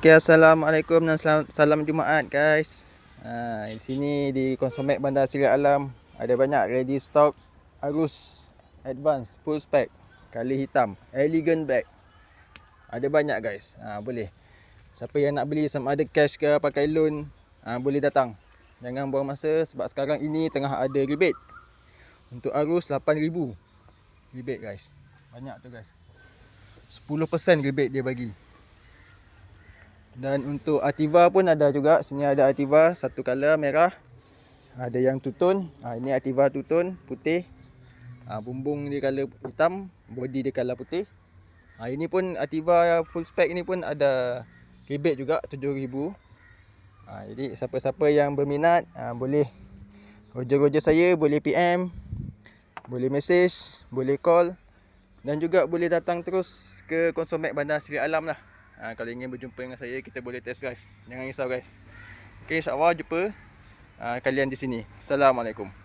Okay, Assalamualaikum dan salam, salam Jumaat guys. Ha, di sini di Konsumek Bandar Seri Alam ada banyak ready stock Arus Advance full spec kali hitam elegant bag. Ada banyak guys. Ha, boleh. Siapa yang nak beli sama ada cash ke pakai loan ha, boleh datang. Jangan buang masa sebab sekarang ini tengah ada rebate. Untuk Arus 8000 rebate guys. Banyak tu guys. 10% rebate dia bagi. Dan untuk Ativa pun ada juga. Sini ada Ativa satu color merah. Ada yang tutun. Ha, ini Ativa tutun putih. Ha, bumbung dia color hitam, body dia color putih. Ha, ini pun Ativa full spec ini pun ada rebate juga 7000. Ha, jadi siapa-siapa yang berminat ha, boleh roger-roger saya, boleh PM, boleh message, boleh call dan juga boleh datang terus ke Konsumek Bandar Seri Alam lah. Ha, kalau ingin berjumpa dengan saya, kita boleh test drive. Jangan risau guys. Okay, insyaAllah jumpa uh, kalian di sini. Assalamualaikum.